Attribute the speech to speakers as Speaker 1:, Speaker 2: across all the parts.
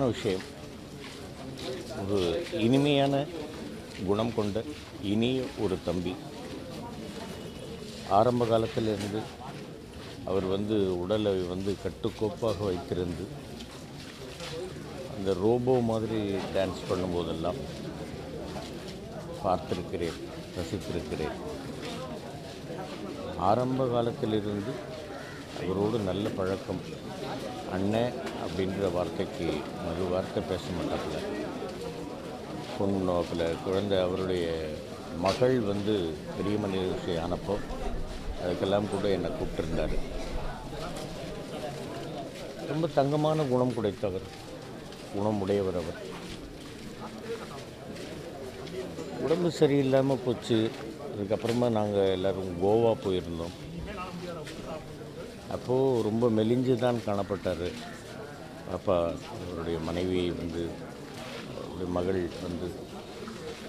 Speaker 1: விஷயம். ஒரு இனிமையான குணம் கொண்ட இனிய ஒரு தம்பி. ஆரம்ப காலத்திலிருந்து அவர் வந்து உடலை வந்து கட்டுக்கோப்பாக வைத்திருந்து அந்த ரோபோ மாதிரி டான்ஸ் பண்ணும்போதெல்லாம் பார்த்திருக்கிறேன் ரசித்திருக்கிறேன். ஆரம்ப காலத்திலிருந்து இவரோடு நல்ல பழக்கம். அண்ணன் அப்படின்ற வார்த்தைக்கு மறு வார்த்தை பேச மாட்டாப்புல. பொண்ணோப்பில் நோக்கில் குழந்தை அவருடைய மகள் வந்து பெரிய மனிதர்களை ஆனப்போ அதுக்கெல்லாம் கூட என்னை கூப்பிட்டுருந்தார். ரொம்ப தங்கமான குணம் குடைத்தவர் குணம் உடையவர் அவர். உடம்பு சரியில்லாமல் போச்சு. அதுக்கப்புறமா நாங்கள் எல்லோரும் கோவா போயிருந்தோம். அப்போது ரொம்ப மெலிஞ்சு தான் காணப்பட்டார். அப்பா அவருடைய மனைவி வந்து அவருடைய மகள் வந்து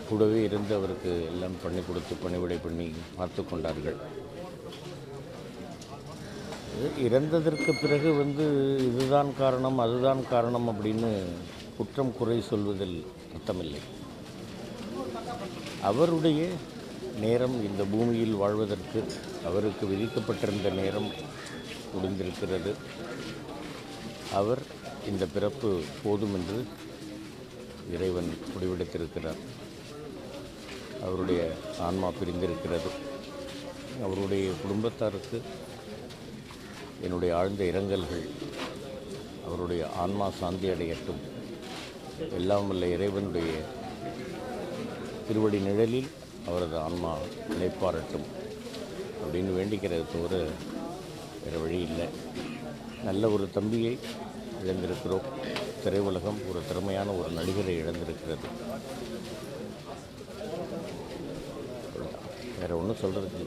Speaker 1: கூடவே இருந்து அவருக்கு எல்லாம் பண்ணி கொடுத்து பணிவிடை பண்ணி பார்த்து கொண்டார்கள். இது இறந்ததற்கு பிறகு வந்து இதுதான் காரணம் அதுதான் காரணம் அப்படின்னு குற்றம் குறை சொல்வதில் அர்த்தமில்லை. அவருடைய நேரம் இந்த பூமியில் வாழ்வதற்கு அவருக்கு விதிக்கப்பட்டிருந்த நேரம் முடிந்திருக்கிறது. அவர் இந்த பிறப்பு போதும் என்று இறைவன் முடிவெடுத்திருக்கிறார். அவருடைய ஆன்மா பிரிந்திருக்கிறது. அவருடைய குடும்பத்தாருக்கு என்னுடைய ஆழ்ந்த இரங்கல்கள். அவருடைய ஆன்மா சாந்தி அடையட்டும். எல்லாம் வல்ல இறைவனுடைய திருவடி நிழலில் அவரது ஆன்மா நிலைப்பாரட்டும் அப்படின்னு வேண்டிக்கிறது தவிர வேறு வழி இல்லை. நல்ல ஒரு தம்பியை இழந்திருக்கிறோம். திரையுலகம் ஒரு திறமையான ஒரு நடிகரை இழந்திருக்கிறது. வேறு ஒன்றும் சொல்கிறதுக்கு